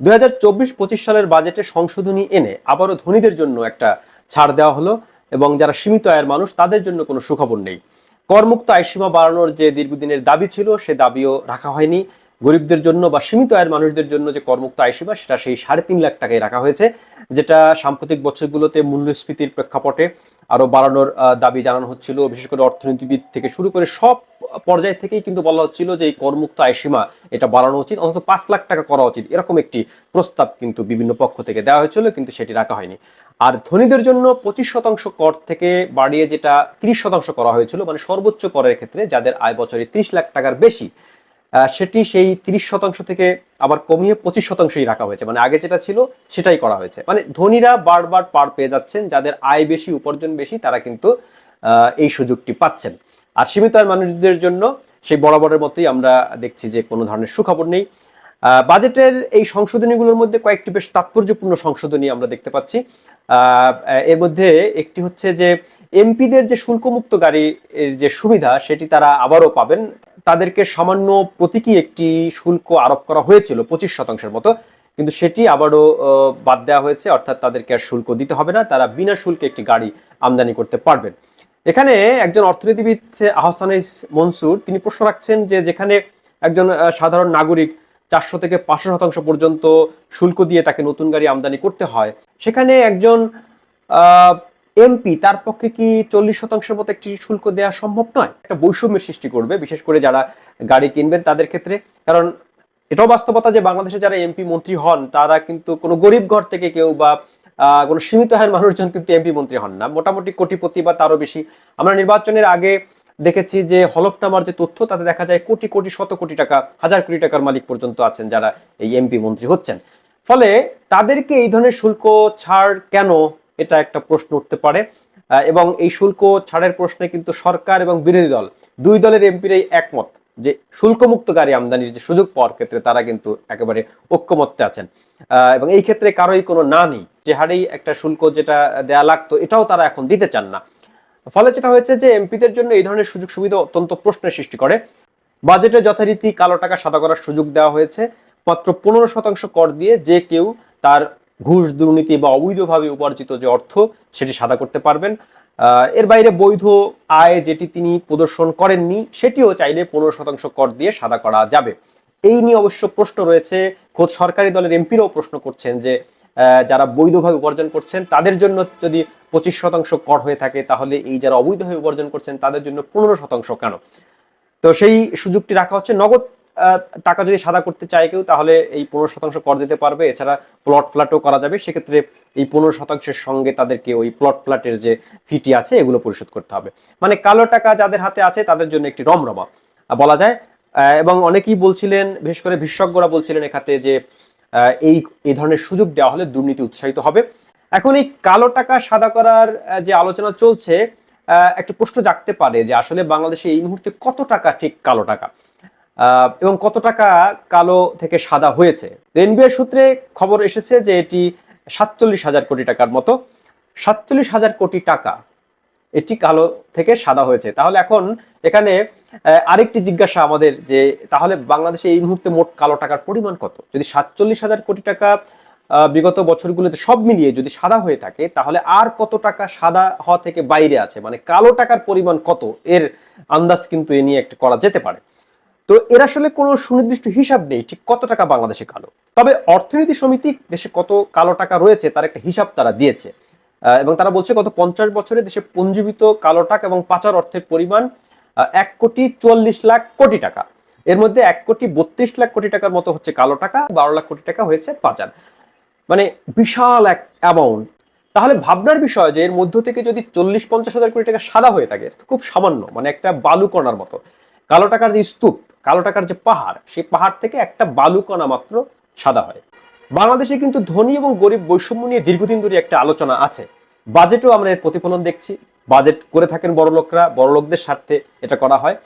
দুই হাজার সালের বাজেটে সংশোধনী এনে আবারও ধনীদের জন্য একটা ছাড় দেওয়া হলো এবং যারা সীমিত আয়ের মানুষ, তাদের জন্য কোনো সুখবর নেই। করমুক্ত আয়সীমা বাড়ানোর যে দীর্ঘদিনের দাবি ছিল, সে দাবিও রাখা হয়নি। গরিবদের জন্য বা সীমিত আয়ের মানুষদের জন্য যে করমুক্ত আয়সীমা সেটা সেই সাড়ে তিন লাখ টাকায় রাখা হয়েছে, যেটা সাম্প্রতিক বছরগুলোতে মূল্যস্ফীতির প্রেক্ষাপটে আরও বাড়ানোর দাবি জানানো হচ্ছিল। বিশেষ করে অর্থনীতিবিদ থেকে শুরু করে সব পর্যায় থেকেই কিন্তু বলা হচ্ছিল যে এই করমুক্ত আয়সীমা এটা বাড়ানো উচিত, অন্তত পাঁচ লাখ টাকা করা উচিত। এরকম একটি প্রস্তাব কিন্তু বিভিন্ন পক্ষ থেকে দেওয়া হয়েছিল, কিন্তু সেটি রাখা হয়নি। আর ধনীদের জন্য পঁচিশ শতাংশ কর থেকে বাড়িয়ে যেটা ত্রিশ শতাংশ করা হয়েছিল মানে সর্বোচ্চ করের ক্ষেত্রে যাদের আয় বছরে ত্রিশ লাখ টাকার বেশি সেটি সেই তিরিশ শতাংশ থেকে আবার কমিয়ে পঁচিশ শতাংশই রাখা হয়েছে। মানে আগে যেটা ছিল সেটাই করা হয়েছে। মানে ধনীরা বারবার পার পেয়ে যাচ্ছেন, যাদের আয় বেশি, উপার্জন বেশি, তারা কিন্তু এই সুযোগটি পাচ্ছেন। আর সীমিত আয়ের মানুষদের জন্য সেই বরাবরের মতোই আমরা দেখছি যে কোনো ধরনের সুখবর নেই। বাজেটের এই সংশোধনীগুলোর মধ্যে কয়েকটি বেশ তাৎপর্যপূর্ণ সংশোধনী আমরা দেখতে পাচ্ছি। এর মধ্যে একটি হচ্ছে যে এমপিদের যে শুল্কমুক্ত গাড়ির যে সুবিধা, সেটি তারা আবারও পাবেন। তাদেরকে সামান্য প্রতীকী একটি শুল্ক আরোপ করা হয়েছিল, পঁচিশ শতাংশের মতো। কিন্তু সেটি আবারও বাদ দেওয়া হয়েছে, অর্থাৎ তাদেরকে আর শুল্ক দিতে হবে না, তারা বিনা শুল্কে একটি গাড়ি আমদানি করতে পারবেন। এখানে একজন অর্থনীতিবিদ আহসান মনসুর, তিনি প্রশ্ন রাখছেন যে যেখানে একজন সাধারণ নাগরিক চারশো থেকে পাঁচশো শতাংশ পর্যন্ত শুল্ক দিয়ে তাকে নতুন গাড়ি আমদানি করতে হয়, সেখানে একজন এমপি তার পক্ষে কি চল্লিশ শতাংশের মতো একটি শুল্ক দেওয়া সম্ভব নয়? একটা বৈষম্যের সৃষ্টি করবে, বিশেষ করে যারা গাড়ি কিনবেন তাদের ক্ষেত্রে। কারণ এটাও বাস্তবতা যে বাংলাদেশে যারা এমপি মন্ত্রী হন, তারা কিন্তু কোনো গরিব ঘর থেকে কেউ বা কোনো সীমিত আয়ের মানুষজন কিন্তু এমপি মন্ত্রী হন না। মোটামুটি কোটিপতি বা তারও বেশি। আমরা নির্বাচনের আগে দেখেছি যে হলফনামার যে তথ্য, তাতে দেখা যায় কোটি কোটি, শত কোটি টাকা, হাজার কোটি টাকার মালিক পর্যন্ত আছেন যারা এই এমপি মন্ত্রী হচ্ছেন। ফলে তাদেরকে এই ধরনের শুল্ক ছাড় কেন এটা একটা প্রশ্ন উঠতে পারে। এবং এই শুল্ক ছাড়ের প্রশ্নে কিন্তু সরকার এবং বিরোধী দল, দুই দলের এমপিরাই একমত যে শুল্কমুক্ত গাড়ি আমদানির যে সুযোগ পাওয়ার ক্ষেত্রে তারা কিন্তু একেবারে ঐক্যমত্যে আছেন। এবং এই ক্ষেত্রে কারোই কোনো না নেই যে, হারেই একটা শুল্ক যেটা দেয়া লাগতো, এটাও তারা এখন দিতে চান না। ফলে যেটা হয়েছে যে, এমপিদের জন্য এই ধরনের সুযোগ সুবিধা অত্যন্ত প্রশ্নের সৃষ্টি করে। বাজেটে যথারীতি কালো টাকা সাদা করার সুযোগ দেওয়া হয়েছে। মাত্র পনেরো শতাংশ কর দিয়ে যে কেউ তার ঘুষ দুর্নীতি বা অবৈধভাবে উপার্জিত যে অর্থ, সেটি সাদা করতে পারবেন। এর বাইরে বৈধ আয় যেটি তিনি প্রদর্শন করেননি, সেটিও চাইলে পনেরো শতাংশ কর দিয়ে সাদা করা যাবে। এই নিয়ে অবশ্য প্রশ্ন রয়েছে। খোদ সরকারি দলের এমপিরাও প্রশ্ন করছেন যে যারা বৈধভাবে উপার্জন করছেন, তাদের জন্য যদি পঁচিশ শতাংশ কর হয়ে থাকে, তাহলে এই যারা অবৈধভাবে উপার্জন করছেন, তাদের জন্য পনেরো শতাংশ কেন? তো সেই সুযোগটি রাখা হচ্ছে। নগদ টাকা যদি সাদা করতে চায় কেউ, তাহলে এই পনেরো শতাংশ কর দিতে পারবে। এছাড়া প্লট ফ্ল্যাটও করা যাবে। সেক্ষেত্রে এই পনেরো শতাংশের সঙ্গে তাদেরকে ওই প্লট ফ্ল্যাটের যে ফিটি আছে, এগুলো পরিশোধ করতে হবে। মানে কালো টাকা যাদের হাতে আছে, তাদের জন্য একটি রমরমা বলা যায়। এবং অনেকেই বলছিলেন, বিশেষ করে বিশেষজ্ঞরা বলছিলেন এখাতে যে এই এই ধরনের সুযোগ দেওয়া হলে দুর্নীতি উৎসাহিত হবে। এখন এই কালো টাকা সাদা করার যে আলোচনা চলছে একটা প্রশ্ন জাগতে পারে যে আসলে বাংলাদেশে এই মুহূর্তে কত টাকা ঠিক কালো টাকা? এবং কত টাকা কালো থেকে সাদা হয়েছে? এনবিআর সূত্রে খবর এসেছে যে এটি সাতচল্লিশ হাজার কোটি টাকার মতো। সাতচল্লিশ হাজার কোটি টাকা এটি কালো থেকে সাদা হয়েছে। তাহলে এখন এখানে আরেকটি জিজ্ঞাসা আমাদের যে তাহলে বাংলাদেশে এই মুহূর্তে মোট কালো টাকার পরিমাণ কত? যদি সাতচল্লিশ হাজার কোটি টাকা বিগত বছরগুলোতে সব মিলিয়ে যদি সাদা হয়ে থাকে, তাহলে আর কত টাকা সাদা হওয়া থেকে বাইরে আছে? মানে কালো টাকার পরিমাণ কত? এর আন্দাজ কিন্তু এ নিয়ে একটা করা যেতে পারে। তো এর আসলে কোনো সুনির্দিষ্ট হিসাব নেই ঠিক কত টাকা বাংলাদেশে কালো। তবে অর্থনীতি সমিতি দেশে কত কালো টাকা রয়েছে তার একটা হিসাব তারা দিয়েছে। এবং তারা বলছে গত পঞ্চাশ বছরে দেশে পঞ্জীবিত কালো টাকা এবং পাচার অর্থের পরিমাণ এক কোটি চুয়াল্লিশ লাখ কোটি টাকা। এর মধ্যে এক কোটি বত্রিশ লাখ কোটি টাকার মতো হচ্ছে কালো টাকা, বারো লাখ কোটি টাকা হয়েছে পাচার। মানে বিশাল এক অ্যামাউন্ট তাহলে ভাবনার বিষয় যে এর মধ্য থেকে যদি চল্লিশ পঞ্চাশ হাজার কোটি টাকা সাদা হয়ে থাকে খুব সামান্য মানে একটা বালুকণার মতো। কালো টাকার যে স্তূপ কালো টাকার যে পাহাড়, সেই পাহাড় থেকে একটা বালুকণা মাত্র সাদা হয়। বাংলাদেশে কিন্তু ধনী এবং গরিব বৈষম্য নিয়ে দীর্ঘদিন ধরে একটা আলোচনা আছে। বাজেটও আমরা এর প্রতিফলন দেখছি। বাজেট করে থাকেন বড়লোকরা, বড়লোকদের বড় লোকদের স্বার্থে এটা করা হয়।